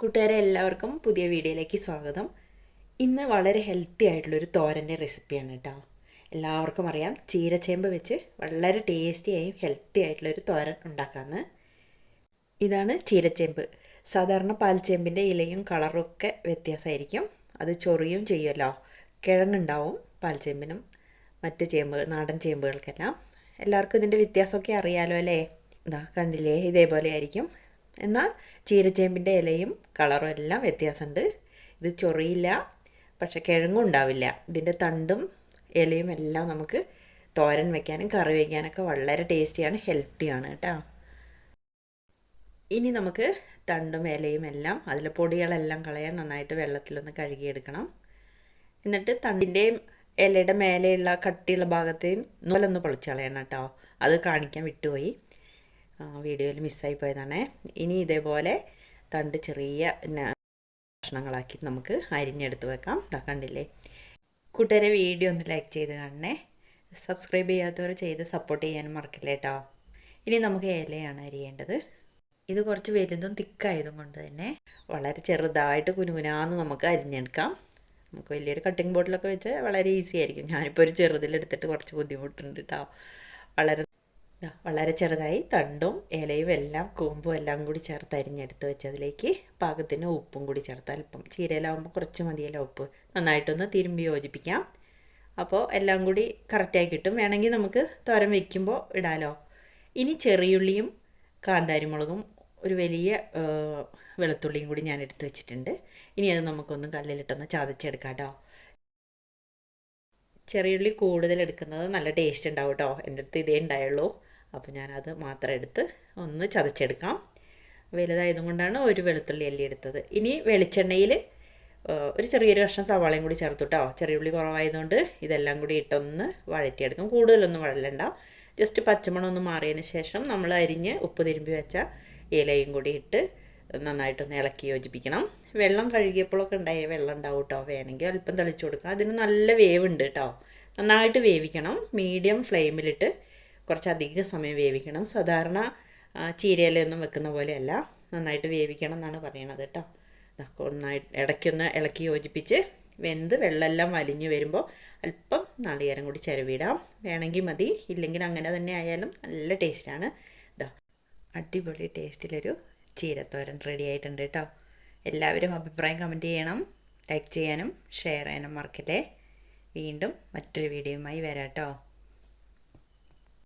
കൂട്ടുകാരെ എല്ലാവർക്കും പുതിയ വീഡിയോയിലേക്ക് സ്വാഗതം. ഇന്ന് വളരെ ഹെൽത്തി ആയിട്ടുള്ളൊരു തോരന്റെ റെസിപ്പിയാണ് കേട്ടോ എല്ലാവർക്കും അറിയാം ചീരച്ചേമ്പ് വെച്ച് വളരെ ടേസ്റ്റിയായും ഹെൽത്തി ആയിട്ടുള്ളൊരു തോരൻ ഉണ്ടാക്കാമെന്ന് ഇതാണ് ചീരച്ചേമ്പ്. സാധാരണ പാൽച്ചേമ്പിന്റെ ഇലയും കളറും ഒക്കെ വ്യത്യാസമായിരിക്കും. അത് ചൊറിയും ചെയ്യുമല്ലോ കിഴങ്ങുണ്ടാവും പാൽച്ചേമ്പിനും മറ്റ് ചേമ്പ് നാടൻ ചേമ്പുകൾക്കെല്ലാം. എല്ലാവർക്കും ഇതിന്റെ വ്യത്യാസമൊക്കെ അറിയാലോ അല്ലേ? ഇതാ കണ്ടില്ലേ? ഇതേപോലെ ആയിരിക്കും എന്നാൽ ചീരച്ചേമ്പിന്റെ ഇലയും കളറും എല്ലാം വ്യത്യാസമുണ്ട്. ഇത് ചൊറിയില്ല പക്ഷെ കിഴങ്ങും ഉണ്ടാവില്ല. ഇതിന്റെ തണ്ടും ഇലയും എല്ലാം നമുക്ക് തോരൻ വെക്കാനും കറി വയ്ക്കാനൊക്കെ വളരെ ടേസ്റ്റിയാണ് ഹെൽത്തിയാണ് കേട്ടോ. ഇനി നമുക്ക് തണ്ടും ഇലയും എല്ലാം അതിലെ പൊടികളെല്ലാം കളയാൻ നന്നായിട്ട് വെള്ളത്തിലൊന്ന് കഴുകിയെടുക്കണം. എന്നിട്ട് തണ്ടിന്റെയും ഇലയുടെ മേലെയുള്ള കട്ടിയുള്ള ഭാഗത്തെയും നൂലൊന്ന് പൊളിച്ച് കളയണം കേട്ടോ. അത് കാണിക്കാൻ വിട്ടുപോയി. വീഡിയോയിൽ മിസ്സായി പോയതാണേ. ഇനി ഇതേപോലെ തണ്ട് ചെറിയ കഷ്ണങ്ങളാക്കി നമുക്ക് അരിഞ്ഞെടുത്ത് വെക്കാം. ഇതാ കണ്ടില്ലേ? കൂട്ടുകാരെ വീഡിയോ ഒന്ന് ലൈക്ക് ചെയ്ത് കാണണേ. സബ്സ്ക്രൈബ് ചെയ്യാത്തവർ ചെയ്ത് സപ്പോർട്ട് ചെയ്യാനും മറക്കില്ല കേട്ടോ ഇനി നമുക്ക് ഇലയാണ് അരിയേണ്ടത്. ഇത് കുറച്ച് വലുതും തിക്കായതും കൊണ്ട് തന്നെ വളരെ ചെറുതായിട്ട് കുനുകുനാന്ന് നമുക്ക് അരിഞ്ഞെടുക്കാം. നമുക്ക് വലിയൊരു കട്ടിംഗ് ബോർഡിലൊക്കെ വെച്ച് വളരെ ഈസി ആയിരിക്കും. ഞാനിപ്പോൾ ഒരു ചെറുതിലെടുത്തിട്ട് കുറച്ച് ബുദ്ധിമുട്ടുണ്ട് കേട്ടോ വളരെ വളരെ ചെറുതായി തണ്ടും ഇലയും എല്ലാം കൂമ്പും എല്ലാം കൂടി ചേർത്ത് അരിഞ്ഞെടുത്ത് വെച്ചതിലേക്ക് പാകത്തിന് ഉപ്പും കൂടി ചേർത്ത്. അല്പം ചീരയിലാവുമ്പോൾ കുറച്ച് മതിയല്ലോ ഉപ്പ്. നന്നായിട്ടൊന്ന് തിരുമ്പി യോജിപ്പിക്കാം. അപ്പോൾ എല്ലാം കൂടി കറക്റ്റായി കിട്ടും. വേണമെങ്കിൽ നമുക്ക് തോരൻ വയ്ക്കുമ്പോൾ ഇടാലോ. ഇനി ചെറിയുള്ളിയും കാന്താരിമുളകും ഒരു വലിയ വെളുത്തുള്ളിയും കൂടി ഞാൻ എടുത്ത് വെച്ചിട്ടുണ്ട്. ഇനി അത് നമുക്കൊന്ന് കല്ലിലിട്ടൊന്ന് ചതച്ചെടുക്കാം കേട്ടോ ചെറിയുള്ളി കൂടുതൽ എടുക്കുന്നത് നല്ല ടേസ്റ്റ് ഉണ്ടാവും കേട്ടോ എന്റെ അടുത്ത് ഇതേ ഉണ്ടായുള്ളൂ. അപ്പോൾ ഞാനത് മാത്രം എടുത്ത് ഒന്ന് ചതച്ചെടുക്കാം. വലുതായതും കൊണ്ടാണ് ഒരു വെളുത്തുള്ളി അല്ലി എടുത്തത്. ഇനി വെളിച്ചെണ്ണയിൽ ഒരു ചെറിയൊരു കഷ്ണം സവാളയും കൂടി ചേർത്തു ചെറിയ ഉള്ളി കുറവായതുകൊണ്ട് ഇതെല്ലാം കൂടി ഇട്ടൊന്ന് വഴറ്റിയെടുക്കും. കൂടുതലൊന്നും വഴലണ്ട. ജസ്റ്റ് പച്ചമണം ഒന്ന് മാറിയതിന് ശേഷം നമ്മൾ അരിഞ്ഞ് ഉപ്പ് തിരുമ്പി വെച്ച ഇലയും കൂടി ഇട്ട് നന്നായിട്ടൊന്ന് ഇളക്കി യോജിപ്പിക്കണം. വെള്ളം കഴുകിയപ്പോഴൊക്കെ ഉണ്ടായ വെള്ളം ഉണ്ടാവും കേട്ടോ വേണമെങ്കിൽ അല്പം തളിച്ചു കൊടുക്കാം. അതിന് നല്ല വേവുണ്ട് കേട്ടോ നന്നായിട്ട് വേവിക്കണം. മീഡിയം ഫ്ലെയിമിലിട്ട് കുറച്ചധികം സമയം വേവിക്കണം. സാധാരണ ചീരയിലൊന്നും വെക്കുന്ന പോലെയല്ല. നന്നായിട്ട് വേവിക്കണം എന്നാണ് പറയണത് കേട്ടോ. ഒന്നായിട്ട് ഇടയ്ക്കൊന്ന് ഇളക്കി യോജിപ്പിച്ച് വെന്ത് വെള്ളമെല്ലാം വലിഞ്ഞു വരുമ്പോൾ അല്പം നാളികേരം കൂടി ചിരവിടാം. വേണമെങ്കിൽ മതി. ഇല്ലെങ്കിൽ അങ്ങനെ തന്നെ ആയാലും നല്ല ടേസ്റ്റാണ്. ഇതാ അടിപൊളി ടേസ്റ്റിലൊരു ചീരത്തോരൻ റെഡി ആയിട്ടുണ്ട് കേട്ടോ. എല്ലാവരും അഭിപ്രായം കമന്റ് ചെയ്യണം. ലൈക്ക് ചെയ്യാനും ഷെയർ ചെയ്യാനും മറക്കല്ലേ. വീണ്ടും മറ്റൊരു വീഡിയോയുമായി വരാം കേട്ടോ.